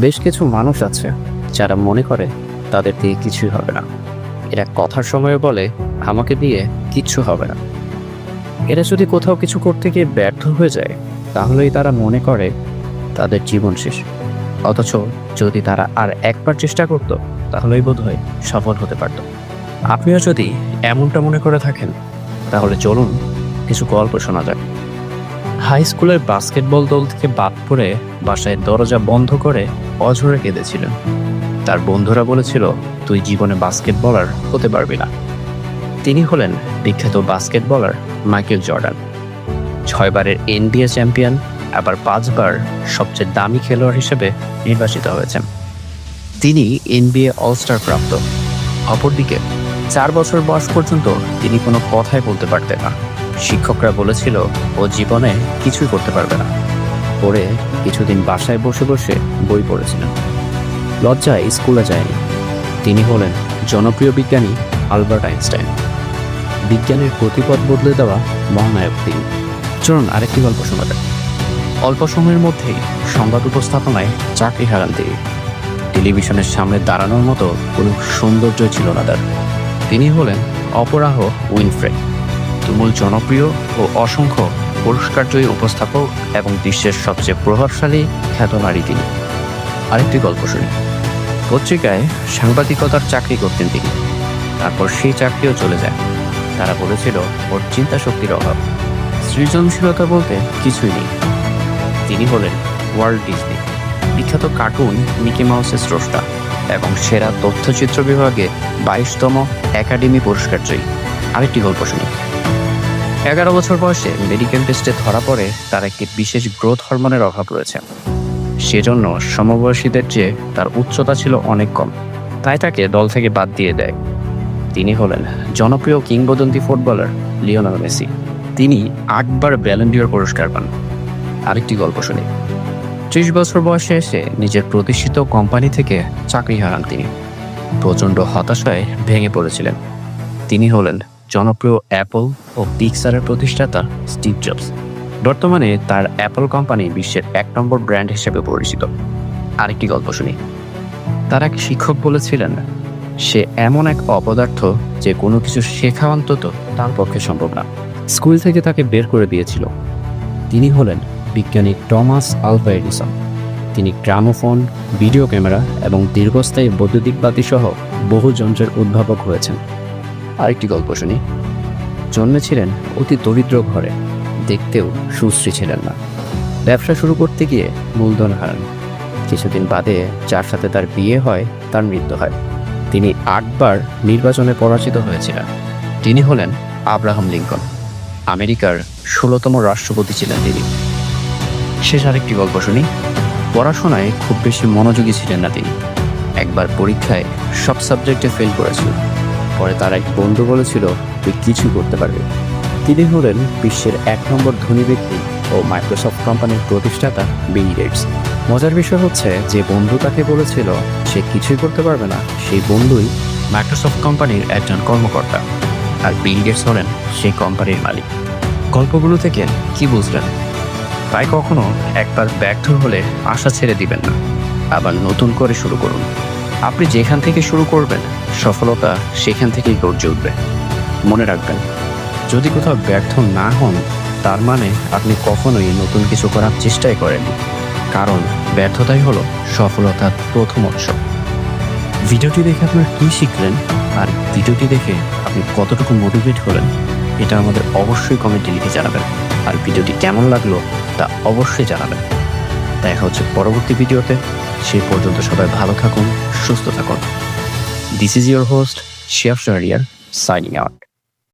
বেশ কিছু মানুষ আছে যারা মনে করে তাদের দিয়ে কিছুই হবে না। এরা কথার সময় বলে, আমাকে দিয়ে কিচ্ছু হবে না। এরা যদি কোথাও কিছু করতে গিয়ে ব্যর্থ হয়ে যায়, তাহলেই তারা মনে করে তাদের জীবন শেষ। অথচ যদি তারা আর একবার চেষ্টা করতো, তাহলেই বোধ হয় সফল হতে পারত। আপনিও যদি এমনটা মনে করে থাকেন, তাহলে চলুন কিছু গল্প শোনা যাক। হাই স্কুলের বাস্কেটবল দল থেকে বাদ পড়ে বাসায় দরজা বন্ধ করে অঝরে কেঁদেছিলেন। তার বন্ধুরা বলেছিল, তুই জীবনে বাস্কেটবলার হতে পারবি না। তিনি হলেন বিখ্যাত বাস্কেটবলার মাইকেল জর্ডান। ছয়বারের এনবিএ চ্যাম্পিয়ন আবার পাঁচবার সবচেয়ে দামি খেলোয়াড় হিসেবে নির্বাচিত হয়েছেন। তিনি এনবিএ অলস্টার প্রাপ্ত। অপরদিকে, চার বছর বয়স পর্যন্ত তিনি কোনো কথাই বলতে পারতেন না। শিক্ষকরা বলেছিল, ও জীবনে কিছুই করতে পারবে না। পরে কিছুদিন বাসায় বসে বসে বই পড়েছিলেন। লজ্জায় স্কুলে যায়নি। তিনি হলেন জনপ্রিয় বিজ্ঞানী আলবার্ট আইনস্টাইন। বিজ্ঞানের গতিপথ বদলে দেওয়া মহানায়ক তিনি। চলুন আরেকটি গল্প শোনা যাক। অল্প সময়ের মধ্যেই সংবাদ উপস্থাপনায় চাকরি হারান তিনি। টেলিভিশনের সামনে দাঁড়ানোর মতো কোনো সৌন্দর্য ছিল না তার। তিনি হলেন অপরাহ উইনফ্রে। তুমুল জনপ্রিয় ও অসংখ্য পুরস্কারজয়ী উপস্থাপক এবং বিশ্বের সবচেয়ে প্রভাবশালী খ্যাত নারী তিনি। আরেকটি গল্প শুনি। পত্রিকায় সাংবাদিকতার চাকরি করতেন তিনি। তারপর সেই চাকরিও চলে যায়। তারা বলেছিল, ওর চিন্তা শক্তির অভাব। সৃজনশীলতা বলতে কিছুই নেই। তিনি হলেন ওয়ার্ল্ড ডিজনি, বিখ্যাত কার্টুন মিকি মাউসের স্রষ্টা এবং সেরা তথ্যচিত্র বিভাগে বাইশতম একাডেমি পুরস্কার জয়ী। আরেকটি গল্প শুনি। এগারো বছর বয়সে মেডিকেল টেস্টে ধরা পড়ে তার একটি বিশেষ গ্রোথ হরমোনের অভাব রয়েছে। সেজন্য সমবয়সীদের চেয়ে তার উচ্চতা ছিল অনেক কম, তাই তাকে দল থেকে বাদ দিয়ে দেয়। তিনি হলেন জনপ্রিয় কিংবদন্তি ফুটবলার লিওনাল মেসি। তিনি আটবার ব্যালেন্ডিয়র পুরস্কার পান। আরেকটি গল্প শুনি। ত্রিশ বছর বয়সে এসে নিজের প্রতিষ্ঠিত কোম্পানি থেকে চাকরি হারান তিনি। প্রচণ্ড হতাশায় ভেঙে পড়েছিলেন। তিনি হলেন জনপ্রিয় অ্যাপল ও পিক্সারের প্রতিষ্ঠাতা স্টিভ জবস। বর্তমানে তার অ্যাপল কোম্পানি বিশ্বের এক নম্বর ব্র্যান্ড হিসেবে পরিচিত। আরেকটি গল্প শুনি। তার এক শিক্ষক বলেছিলেন, সে এমন এক অপদার্থ যে কোনো কিছু শেখা অন্তত তার পক্ষে সম্ভব না। স্কুল থেকে তাকে বের করে দিয়েছিল। তিনি হলেন বিজ্ঞানী টমাস আলভা এডিসন। তিনি গ্রামোফোন, ভিডিও ক্যামেরা এবং দীর্ঘস্থায়ী বৈদ্যুতিক বাতি সহ বহু যন্ত্রের উদ্ভাবক হয়েছেন। আরেকটি গল্প শুনি। জন্মেছিলেন অতি দরিদ্র ঘরে। দেখতেও সুশ্রী ছিলেন না। ব্যবসা শুরু করতে গিয়ে মূলধন হারান। কিছুদিন বাদে যার সাথে তার বিয়ে হয়, তার মৃত্যু হয়। তিনি আটবার নির্বাচনে পরাজিত হয়েছিলেন। তিনি হলেন আব্রাহাম লিঙ্কন। আমেরিকার ষোলোতম রাষ্ট্রপতি ছিলেন তিনি। শেষ আরেকটি গল্প শুনি। পড়াশোনায় খুব বেশি মনোযোগী ছিলেন না তিনি। একবার পরীক্ষায় সব সাবজেক্টে ফেল করেছিল। পরে তার এক বন্ধু বলেছিল, তুই কিছু করতে পারবি। তিনি হলেন বিশ্বের এক নম্বর ধনী ব্যক্তি ও মাইক্রোসফট কোম্পানির প্রতিষ্ঠাতা বিল গেটস। মজার বিষয় হচ্ছে, যে বন্ধু তাকে বলেছিল, সে কিছুই করতে পারবে না। সেই বন্ধুই মাইক্রোসফট কোম্পানির একজন কর্মকর্তা। আর বিল গেটস হলেন সেই কোম্পানির মালিক। গল্পগুলো থেকে কি বুঝলেন? তাই কখনো একবার ব্যর্থ হলে আশা ছেড়ে দিবেন না। আবার নতুন করে শুরু করুন। আপনি যেখান থেকে শুরু করবেন সফলতা সেখান থেকেই গড়ে উঠবে। মনে রাখবেন, যদি কোথাও ব্যর্থ না হন, তার মানে আপনি কখনোই নতুন কিছু করার চেষ্টাই করেননি কারণ ব্যর্থতাই হলো সফলতার প্রথম অংশ। ভিডিওটি দেখে আপনার কী শিখলেন? আর ভিডিওটি দেখে আপনি কতটুকু মোটিভেট হলেন? এটা আমাদের অবশ্যই কমেন্টে লিখে জানাবেন। আর ভিডিওটি কেমন লাগল তা অবশ্যই জানাবেন। দেখা হচ্ছে পরবর্তী ভিডিওতে। সেই পর্যন্ত সবাই ভালো থাকুন, সুস্থ থাকুন। This is your host Shiaf Shahriar signing out